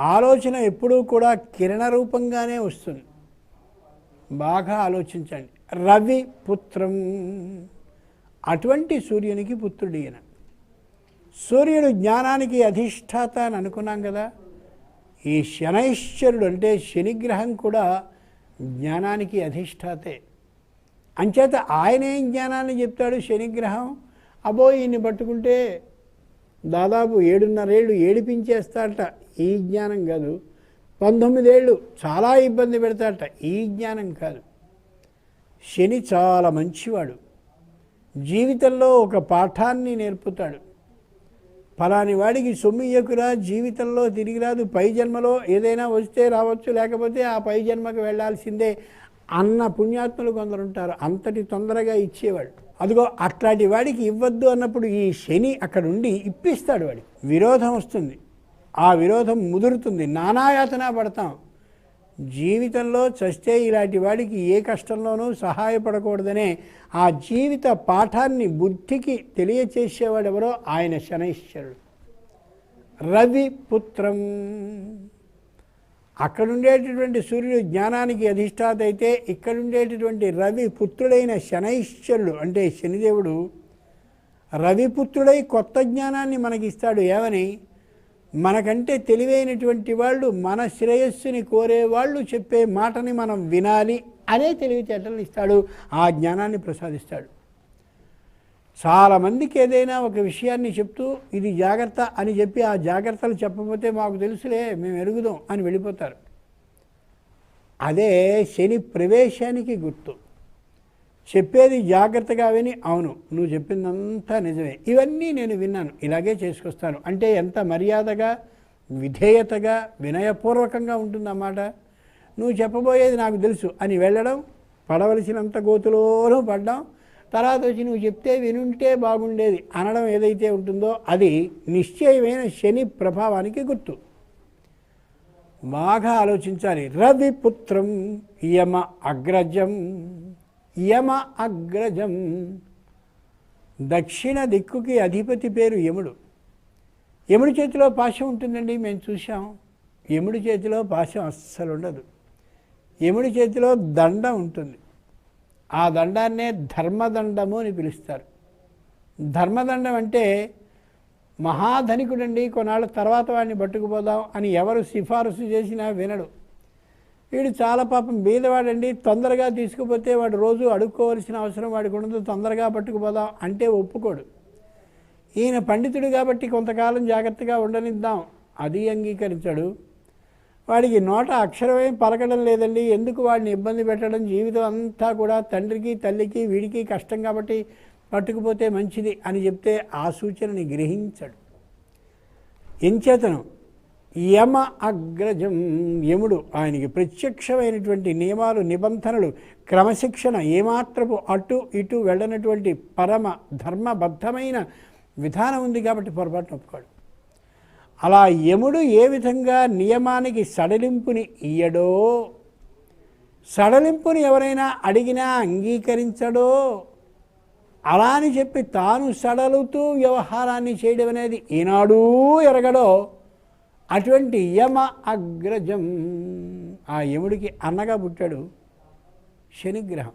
ఆలోచన ఎప్పుడూ కూడా కిరణ రూపంగానే వస్తుంది. బాగా ఆలోచించండి. రవి పుత్రం. అటువంటి సూర్యునికి పుత్రుడు ఈయన. సూర్యుడు జ్ఞానానికి అధిష్టాత అని అనుకున్నాం కదా. ఈ శనైశ్వరుడు అంటే శనిగ్రహం కూడా జ్ఞానానికి అధిష్టాతే. అంచేత ఆయనే జ్ఞానాన్ని చెప్తాడు శనిగ్రహం. అబో ఈయన్ని పట్టుకుంటే దాదాపు ఏడున్నరేళ్ళు ఏడిపించేస్తాడట ఈ జ్ఞానం కాదు. పంతొమ్మిదేళ్ళు చాలా ఇబ్బంది పెడతాడట ఈ జ్ఞానం కాదు. శని చాలా మంచివాడు. జీవితంలో ఒక పాఠాన్ని నేర్పుతాడు. ఫలాని వాడికి సొమ్ము ఇయ్యకురా జీవితంలో తిరిగి రాదు. పై జన్మలో ఏదైనా వస్తే రావచ్చు లేకపోతే ఆ పై జన్మకు వెళ్ళాల్సిందే. అన్న పుణ్యాత్ములు కొందరు ఉంటారు. అంతటి తొందరగా ఇచ్చేవాడు అదిగో అట్లాంటి వాడికి ఇవ్వద్దు అన్నప్పుడు ఈ శని అక్కడ ఉండి ఇప్పిస్తాడు వాడికి. విరోధం వస్తుంది. ఆ విరోధం ముదురుతుంది. నానాయాతన పడతాం. జీవితంలో చస్తే ఇలాంటి వాడికి ఏ కష్టంలోనూ సహాయపడకూడదనే ఆ జీవిత పాఠాన్ని బుద్ధికి తెలియచేసేవాడెవరో ఆయన శనైశ్వరుడు. రవి అక్కడుండేటటువంటి సూర్యుడు జ్ఞానానికి అధిష్టాత అయితే ఇక్కడ ఉండేటటువంటి రవి పుత్రుడైన శనైశ్వరుడు అంటే శనిదేవుడు రవిపుత్రుడై కొత్త జ్ఞానాన్ని మనకిస్తాడు. ఏమని? మనకంటే తెలివైనటువంటి వాళ్ళు మన శ్రేయస్సుని కోరేవాళ్ళు చెప్పే మాటని మనం వినాలి అనే తెలివితేటలు ఇస్తాడు. ఆ జ్ఞానాన్ని ప్రసాదిస్తాడు. చాలామందికి ఏదైనా ఒక విషయాన్ని చెప్తూ ఇది జాగ్రత్త అని చెప్పి ఆ జాగ్రత్తలు చెప్పకపోతే మాకు తెలుసులే మేము ఎరుగుదాం అని వెళ్ళిపోతారు. అదే శని ప్రవేశానికి గుర్తు. చెప్పేది జాగ్రత్తగా విని అవును నువ్వు చెప్పిందంతా నిజమే. ఇవన్నీ నేను విన్నాను ఇలాగే చేసుకొస్తాను. అంటే ఎంత మర్యాదగా విధేయతగా వినయపూర్వకంగా ఉంటుందన్నమాట. నువ్వు చెప్పబోయేది నాకు తెలుసు అని వెళ్ళడం పడవలసినంత గోతులోనూ పడ్డాం తర్వాత వచ్చి నువ్వు చెప్తే వినుంటే బాగుండేది అనడం ఏదైతే ఉంటుందో అది నిశ్చయమైన శని ప్రభావానికి గుర్తు. బాగా ఆలోచించాలి. రవి పుత్రం యమ అగ్రజం యమ అగ్రజం. దక్షిణ దిక్కుకి అధిపతి పేరు యముడు. యముడి చేతిలో పాశం ఉంటుందండి మేము చూసాం యముడి చేతిలో పాశం అస్సలు ఉండదు. యముడి చేతిలో దండ ఉంటుంది. ఆ దండాన్నే ధర్మదండము అని పిలుస్తారు. ధర్మదండం అంటే మహాధనికుడండి కొన్నాళ్ళ తర్వాత వాడిని పట్టుకుపోదాం అని ఎవరు సిఫారసు చేసినా వినడు. వీడు చాలా పాపం బీదవాడండి తొందరగా తీసుకుపోతే వాడు రోజు అడుక్కోవలసిన అవసరం వాడికి ఉండదు తొందరగా పట్టుకుపోదాం అంటే ఒప్పుకోడు. ఈయన పండితుడు కాబట్టి కొంతకాలం జాగ్రత్తగా ఉండనిద్దాం అది అంగీకరించాడు. వాడికి నోట అక్షరమే పలకడం లేదండి. ఎందుకు వాడిని ఇబ్బంది పెట్టడం? జీవితం అంతా కూడా తండ్రికి తల్లికి వీడికి కష్టం కాబట్టి పట్టుకుపోతే మంచిది అని చెప్తే ఆ సూచనని గ్రహించాడు. ఎంచేతను యమ అగ్రజం యముడు ఆయనకి ప్రత్యక్షమైనటువంటి నియమాలు నిబంధనలు క్రమశిక్షణ ఏమాత్రపు అటు ఇటు వెళ్ళనటువంటి పరమ ధర్మబద్ధమైన విధానం ఉంది కాబట్టి పొరపాటు ఒప్పుకోడు. అలా యముడు ఏ విధంగా నియమానికి సడలింపుని ఇయ్యడో సడలింపుని ఎవరైనా అడిగినా అంగీకరించడో అలా అని చెప్పి తాను సడలుతూ వ్యవహారాన్ని చేయడం అనేది ఈనాడూ ఎరగడో అటువంటి యమ అగ్రజం. ఆ యముడికి అన్నగా పుట్టాడు శనిగ్రహం.